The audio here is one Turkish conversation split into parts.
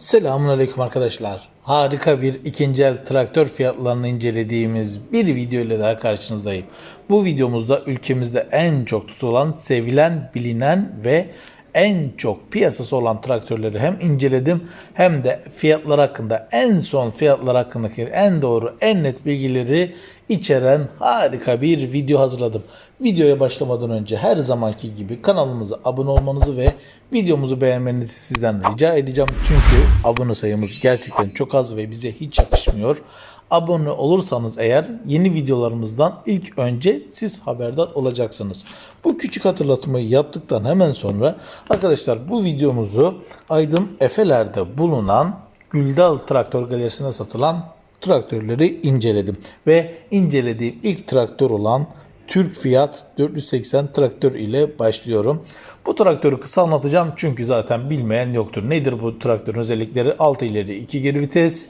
Selamünaleyküm arkadaşlar. Harika bir ikinci el traktör fiyatlarını incelediğimiz bir video ile daha karşınızdayım. Bu videomuzda ülkemizde en çok tutulan, sevilen, bilinen ve en çok piyasası olan traktörleri hem inceledim hem de fiyatlar hakkında en son fiyatlar hakkındaki en doğru en net bilgileri içeren harika bir video hazırladım. Videoya başlamadan önce her zamanki gibi kanalımıza abone olmanızı ve videomuzu beğenmenizi sizden rica edeceğim. Çünkü abone sayımız gerçekten çok az ve bize hiç yakışmıyor. Abone olursanız eğer yeni videolarımızdan ilk önce siz haberdar olacaksınız. Bu küçük hatırlatmayı yaptıktan hemen sonra arkadaşlar bu videomuzu Aydın Efeler'de bulunan Güldal Traktör Galerisi'ne satılan traktörleri inceledim. Ve incelediğim ilk traktör olan Türk Fiat 480 traktör ile başlıyorum. Bu traktörü kısa anlatacağım çünkü zaten bilmeyen yoktur. Nedir bu traktörün özellikleri? 6 ileri 2 geri vites,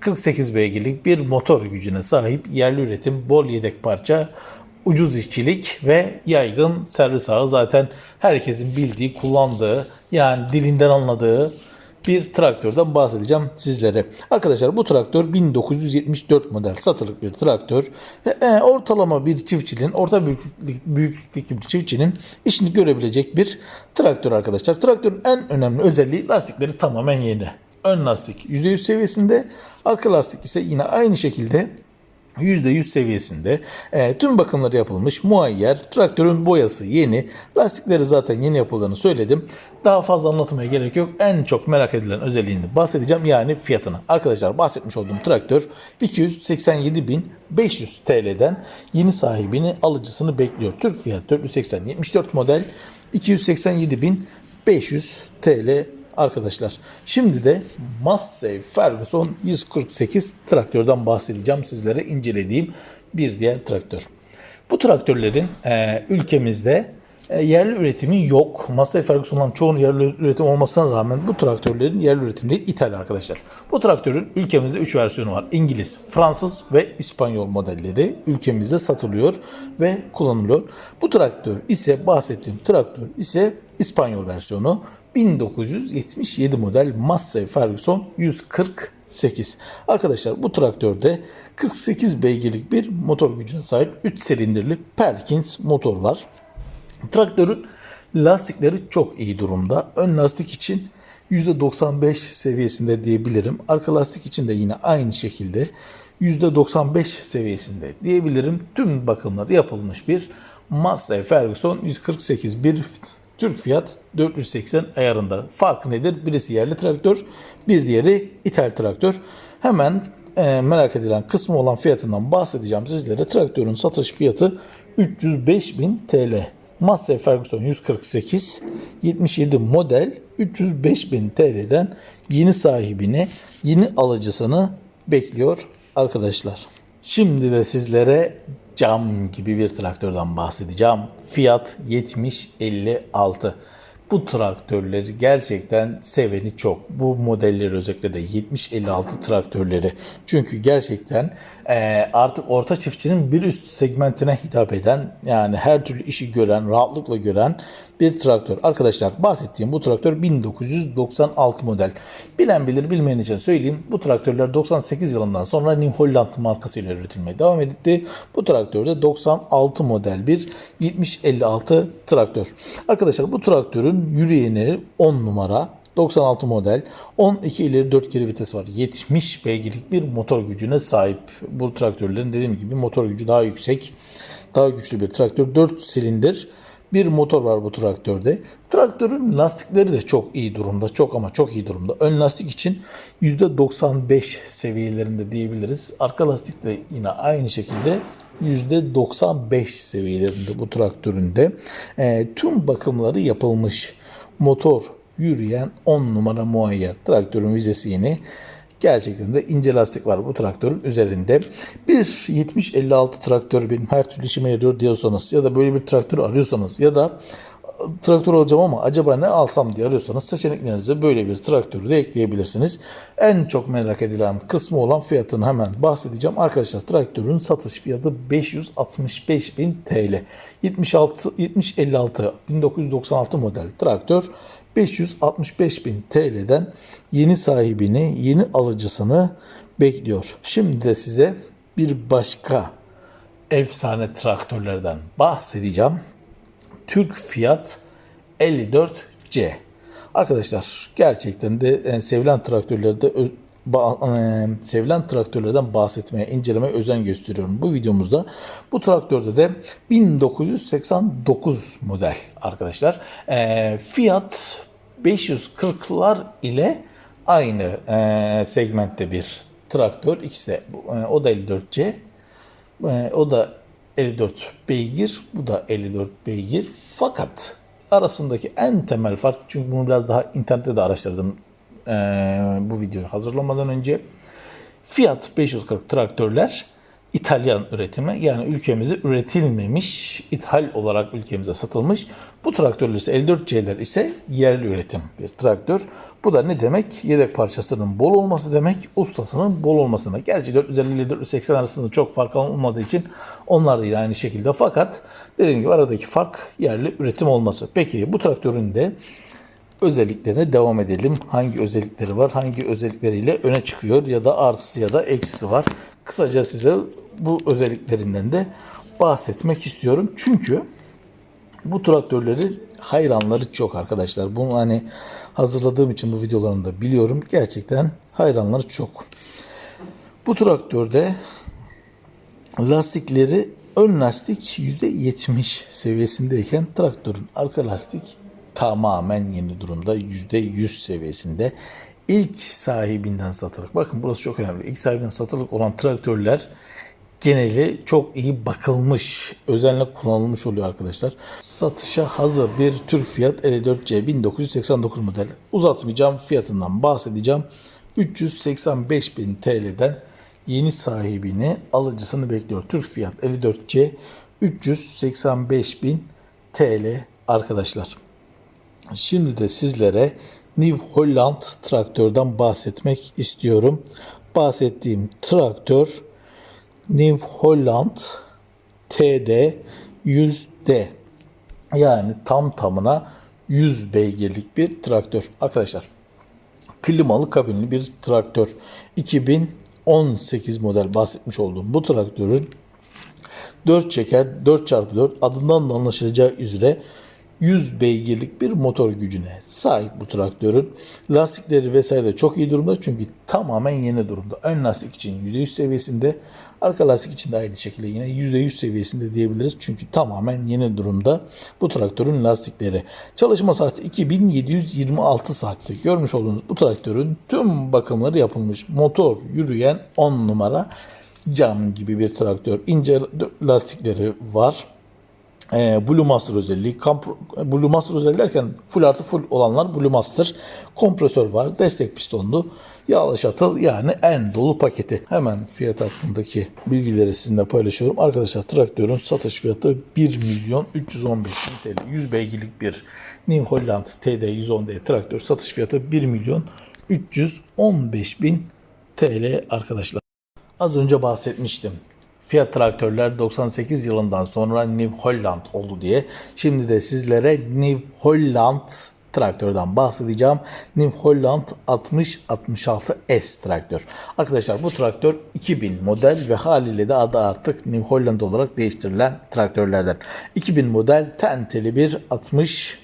48 beygirlik bir motor gücüne sahip yerli üretim, bol yedek parça, ucuz işçilik ve yaygın servis ağı zaten herkesin bildiği, kullandığı yani dilinden anladığı bir traktörden bahsedeceğim sizlere. Arkadaşlar bu traktör 1974 model satılık bir traktör. E, e, ortalama bir çiftçinin, orta büyüklük, büyüklükteki bir çiftçinin işini görebilecek bir traktör arkadaşlar. Traktörün en önemli özelliği lastikleri tamamen yeni. Ön lastik %100 seviyesinde, arka lastik ise yine aynı şekilde %100 seviyesinde. E, tüm bakımları yapılmış, muayyer, traktörün boyası yeni, lastikleri zaten yeni yapıldığını söyledim. Daha fazla anlatmaya gerek yok. En çok merak edilen özelliğini bahsedeceğim yani fiyatını. Arkadaşlar bahsetmiş olduğum traktör 287.500 TL'den yeni sahibini alıcısını bekliyor. Türk Fiat 480 74 model 287.500 TL arkadaşlar. Şimdi de Massey Ferguson 148 traktörden bahsedeceğim sizlere incelediğim bir diğer traktör. Bu traktörlerin e, ülkemizde e, yerli üretimi yok. Massey Ferguson'dan çoğunun yerli üretim olmasına rağmen bu traktörlerin yerli üretimi değil İthal arkadaşlar. Bu traktörün ülkemizde 3 versiyonu var. İngiliz, Fransız ve İspanyol modelleri ülkemizde satılıyor ve kullanılıyor. Bu traktör ise bahsettiğim traktör ise İspanyol versiyonu 1977 model Massey Ferguson 148. Arkadaşlar bu traktörde 48 beygirlik bir motor gücüne sahip 3 silindirli Perkins motor var. Traktörün lastikleri çok iyi durumda. Ön lastik için %95 seviyesinde diyebilirim. Arka lastik için de yine aynı şekilde %95 seviyesinde diyebilirim. Tüm bakımları yapılmış bir Massey Ferguson 148 bir Türk Fiat 480 ayarında. Farkı nedir? Birisi yerli traktör, bir diğeri ithal traktör. Hemen e, merak edilen kısmı olan fiyatından bahsedeceğim sizlere. Traktörün satış fiyatı 305.000 TL. Massey Ferguson 148 77 model 305.000 TL'den yeni sahibini, yeni alıcısını bekliyor arkadaşlar. Şimdi de sizlere cam gibi bir traktörden bahsedeceğim. Fiyat 7056. Bu traktörleri gerçekten seveni çok. Bu modelleri özellikle de 70-56 traktörleri. Çünkü gerçekten e, artık orta çiftçinin bir üst segmentine hitap eden yani her türlü işi gören, rahatlıkla gören bir traktör. Arkadaşlar bahsettiğim bu traktör 1996 model. Bilen bilir bilmeyen için söyleyeyim. Bu traktörler 98 yılından sonra New Holland markasıyla üretilmeye devam edildi. Bu traktörde 96 model bir 70-56 traktör. Arkadaşlar bu traktörün yürüyeni 10 numara 96 model 12 ileri 4 geri vites var. 70 beygirlik bir motor gücüne sahip. Bu traktörlerin dediğim gibi motor gücü daha yüksek. Daha güçlü bir traktör. 4 silindir bir motor var bu traktörde. Traktörün lastikleri de çok iyi durumda. Çok ama çok iyi durumda. Ön lastik için %95 seviyelerinde diyebiliriz. Arka lastik de yine aynı şekilde %95 seviyelerinde bu traktöründe. E, tüm bakımları yapılmış. Motor yürüyen 10 numara muayyer. Traktörün vizesi yeni. Gerçekten de ince lastik var bu traktörün üzerinde. Bir 70-56 traktör benim her türlü işime yarıyor diyorsanız ya da böyle bir traktör arıyorsanız ya da traktör alacağım ama acaba ne alsam diye arıyorsanız seçeneklerinize böyle bir traktörü de ekleyebilirsiniz. En çok merak edilen kısmı olan fiyatını hemen bahsedeceğim. Arkadaşlar traktörün satış fiyatı 565.000 TL. 76 7056 1996 model traktör 565 bin TL'den yeni sahibini, yeni alıcısını bekliyor. Şimdi de size bir başka efsane traktörlerden bahsedeceğim. Türk Fiat 54C. Arkadaşlar gerçekten de e, sevilen traktörlerde e, sevilen traktörlerden bahsetmeye, incelemeye özen gösteriyorum. Bu videomuzda bu traktörde de 1989 model arkadaşlar. E, Fiat 540'lar ile aynı e, segmentte bir traktör. İkisi de e, o da 54C. E, o da 54 beygir, bu da 54 beygir. Fakat arasındaki en temel fark, çünkü bunu biraz daha internette de araştırdım e, bu videoyu hazırlamadan önce. Fiat 540 traktörler İtalyan üretimi yani ülkemize üretilmemiş, ithal olarak ülkemize satılmış. Bu traktörler ise 54C'ler ise yerli üretim bir traktör. Bu da ne demek? Yedek parçasının bol olması demek, ustasının bol olması demek. Gerçi 450 ile 480 arasında çok fark olmadığı için onlar da yine aynı şekilde. Fakat dediğim gibi aradaki fark yerli üretim olması. Peki bu traktörün de özelliklerine devam edelim. Hangi özellikleri var, hangi özellikleriyle öne çıkıyor ya da artısı ya da eksisi var. Kısaca size bu özelliklerinden de bahsetmek istiyorum. Çünkü bu traktörleri hayranları çok arkadaşlar. Bunu hani hazırladığım için bu videolarını da biliyorum. Gerçekten hayranları çok. Bu traktörde lastikleri ön lastik %70 seviyesindeyken traktörün arka lastik tamamen yeni durumda %100 seviyesinde. İlk sahibinden satılık. Bakın burası çok önemli. İlk sahibinden satılık olan traktörler geneli çok iyi bakılmış, özenle kullanılmış oluyor arkadaşlar. Satışa hazır bir Türk Fiat 54C 1989 model. Uzatmayacağım, fiyatından bahsedeceğim. 385 bin TL'den yeni sahibini, alıcısını bekliyor. Türk Fiat 54C 385 bin TL arkadaşlar. Şimdi de sizlere New Holland traktörden bahsetmek istiyorum. Bahsettiğim traktör New Holland TD 100D. Yani tam tamına 100 beygirlik bir traktör. Arkadaşlar klimalı kabinli bir traktör. 2018 model bahsetmiş olduğum bu traktörün 4 çeker 4x4 adından da anlaşılacağı üzere 100 beygirlik bir motor gücüne sahip bu traktörün. Lastikleri vesaire çok iyi durumda çünkü tamamen yeni durumda. Ön lastik için %100 seviyesinde, arka lastik için de aynı şekilde yine %100 seviyesinde diyebiliriz. Çünkü tamamen yeni durumda bu traktörün lastikleri. Çalışma saati 2726 saatte. Görmüş olduğunuz bu traktörün tüm bakımları yapılmış. Motor yürüyen 10 numara cam gibi bir traktör. İnce lastikleri var. Ee, Blue Master özelliği. Kamp Blue Master özelliği derken full artı full olanlar Blue Master. Kompresör var. Destek pistonlu. Yağlı şatıl yani en dolu paketi. Hemen fiyat hakkındaki bilgileri sizinle paylaşıyorum. Arkadaşlar traktörün satış fiyatı 1 milyon 315 bin TL. 100 beygirlik bir New Holland TD 110D traktör satış fiyatı 1 milyon 315 bin TL arkadaşlar. Az önce bahsetmiştim. Fiat traktörler 98 yılından sonra New Holland oldu diye. Şimdi de sizlere New Holland traktörden bahsedeceğim. New Holland 6066S traktör. Arkadaşlar bu traktör 2000 model ve haliyle de adı artık New Holland olarak değiştirilen traktörlerden. 2000 model tenteli bir 60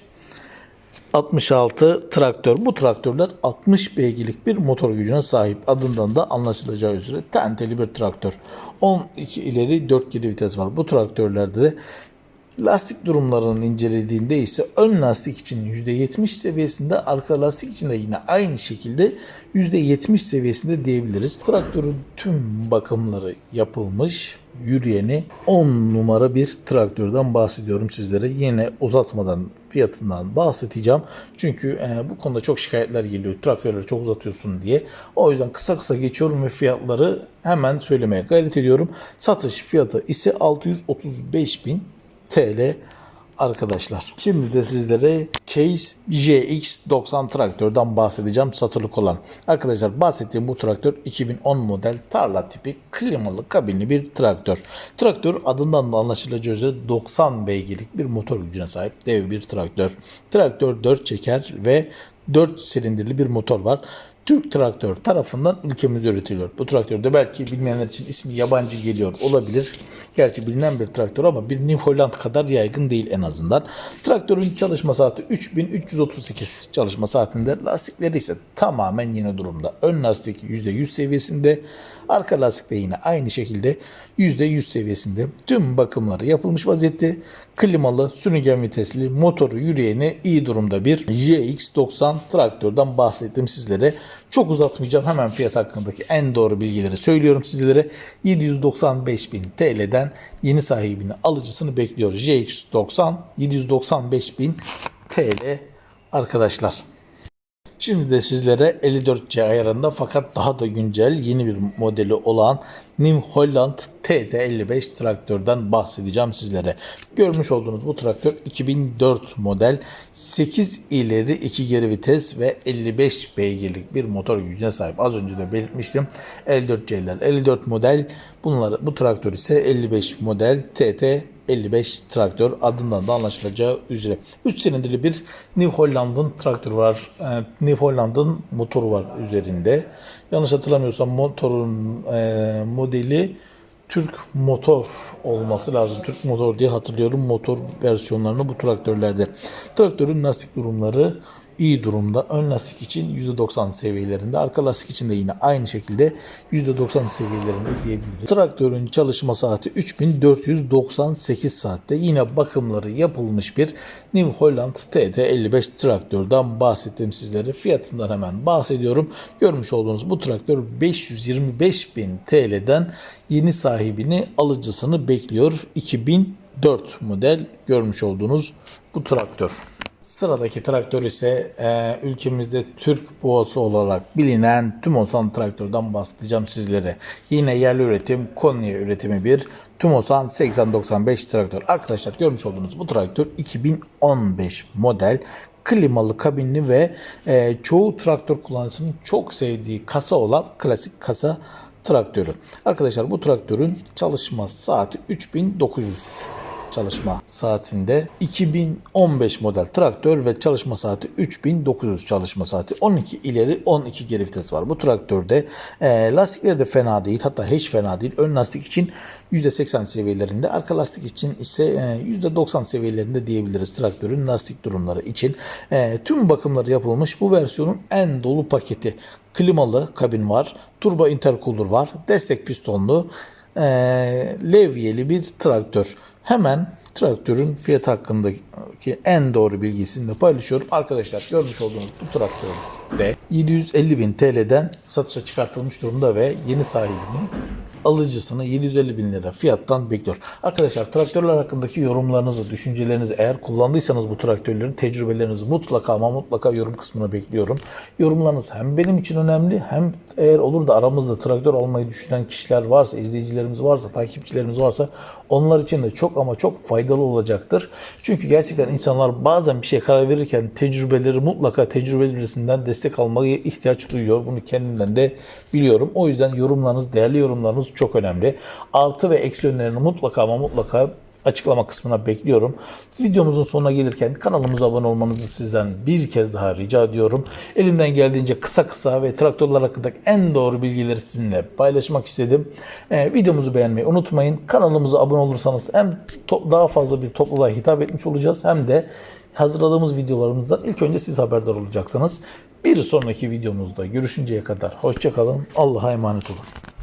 66 traktör. Bu traktörler 60 beygirlik bir motor gücüne sahip. Adından da anlaşılacağı üzere tenteli bir traktör. 12 ileri 4 geri vites var. Bu traktörlerde de lastik durumlarının incelediğinde ise ön lastik için %70 seviyesinde, arka lastik için de yine aynı şekilde %70 seviyesinde diyebiliriz. Traktörün tüm bakımları yapılmış. Yürüyeni 10 numara bir traktörden bahsediyorum sizlere. Yine uzatmadan fiyatından bahsedeceğim. Çünkü e, bu konuda çok şikayetler geliyor. Traktörleri çok uzatıyorsun diye. O yüzden kısa kısa geçiyorum ve fiyatları hemen söylemeye gayret ediyorum. Satış fiyatı ise 635 bin TL arkadaşlar. Şimdi de sizlere Case JX90 traktörden bahsedeceğim satılık olan. Arkadaşlar bahsettiğim bu traktör 2010 model tarla tipi klimalı kabinli bir traktör. Traktör adından da anlaşılacağı üzere 90 beygirlik bir motor gücüne sahip dev bir traktör. Traktör 4 çeker ve 4 silindirli bir motor var. Türk Traktör tarafından ülkemizde üretiliyor. Bu traktörde belki bilmeyenler için ismi yabancı geliyor olabilir. Gerçi bilinen bir traktör ama bir New Holland kadar yaygın değil en azından. Traktörün çalışma saati 3338 çalışma saatinde. Lastikleri ise tamamen yeni durumda. Ön lastik %100 seviyesinde. Arka lastik de yine aynı şekilde %100 seviyesinde. Tüm bakımları yapılmış vaziyette. Klimalı, sürüngen vitesli, motoru yürüyeni iyi durumda bir JX90 traktörden bahsettim sizlere. Çok uzatmayacağım. Hemen fiyat hakkındaki en doğru bilgileri söylüyorum sizlere. 795.000 TL'den yeni sahibini alıcısını bekliyor. JX90 795.000 TL arkadaşlar. Şimdi de sizlere 54C ayarında fakat daha da güncel yeni bir modeli olan New Holland TT55 traktörden bahsedeceğim sizlere. Görmüş olduğunuz bu traktör 2004 model 8 ileri 2 geri vites ve 55 beygirlik bir motor gücüne sahip. Az önce de belirtmiştim. 54C'ler 54 model bunları bu traktör ise 55 model TT 55 traktör adından da anlaşılacağı üzere. 3 silindirli bir New Holland'ın traktörü var. Ee, New Holland'ın motoru var üzerinde. Yanlış hatırlamıyorsam motorun e, modeli Türk motor olması lazım. Türk motor diye hatırlıyorum motor versiyonlarını bu traktörlerde. Traktörün lastik durumları iyi durumda. Ön lastik için %90 seviyelerinde. Arka lastik için de yine aynı şekilde %90 seviyelerinde diyebiliriz. Traktörün çalışma saati 3498 saatte. Yine bakımları yapılmış bir New Holland TT55 traktörden bahsettim sizlere. Fiyatından hemen bahsediyorum. Görmüş olduğunuz bu traktör 525.000 TL'den yeni sahibini alıcısını bekliyor. 2004 model görmüş olduğunuz bu traktör. Sıradaki traktör ise e, ülkemizde Türk boğası olarak bilinen Tümosan traktörden bahsedeceğim sizlere. Yine yerli üretim Konya üretimi bir Tümosan 8095 traktör. Arkadaşlar görmüş olduğunuz bu traktör 2015 model klimalı kabinli ve e, çoğu traktör kullanıcısının çok sevdiği kasa olan klasik kasa traktörü. Arkadaşlar bu traktörün çalışma saati 3900 çalışma saatinde 2015 model traktör ve çalışma saati 3900 çalışma saati 12 ileri 12 geri vites var. Bu traktörde e, lastikleri de fena değil hatta hiç fena değil. Ön lastik için %80 seviyelerinde arka lastik için ise e, %90 seviyelerinde diyebiliriz traktörün lastik durumları için. E, tüm bakımları yapılmış bu versiyonun en dolu paketi. Klimalı kabin var, turbo intercooler var, destek pistonlu, e, levyeli bir traktör. Hemen traktörün fiyat hakkındaki en doğru bilgisini de paylaşıyorum. Arkadaşlar görmüş olduğunuz bu traktör de 750 bin TL'den satışa çıkartılmış durumda ve yeni sahibini alıcısını 750 bin lira fiyattan bekliyor. Arkadaşlar traktörler hakkındaki yorumlarınızı, düşüncelerinizi eğer kullandıysanız bu traktörlerin tecrübelerinizi mutlaka ama mutlaka yorum kısmına bekliyorum. Yorumlarınız hem benim için önemli hem eğer olur da aramızda traktör almayı düşünen kişiler varsa, izleyicilerimiz varsa, takipçilerimiz varsa onlar için de çok ama çok faydalı olacaktır. Çünkü gerçekten insanlar bazen bir şey karar verirken tecrübeleri mutlaka tecrübeli birisinden destek almaya ihtiyaç duyuyor. Bunu kendimden de biliyorum. O yüzden yorumlarınız, değerli yorumlarınız çok önemli. Artı ve eksi yönlerini mutlaka ama mutlaka açıklama kısmına bekliyorum. Videomuzun sonuna gelirken kanalımıza abone olmanızı sizden bir kez daha rica ediyorum. Elimden geldiğince kısa kısa ve traktörler hakkındaki en doğru bilgileri sizinle paylaşmak istedim. Ee, videomuzu beğenmeyi unutmayın. Kanalımıza abone olursanız hem daha fazla bir topluluğa hitap etmiş olacağız hem de hazırladığımız videolarımızdan ilk önce siz haberdar olacaksınız. Bir sonraki videomuzda görüşünceye kadar hoşçakalın. Allah'a emanet olun.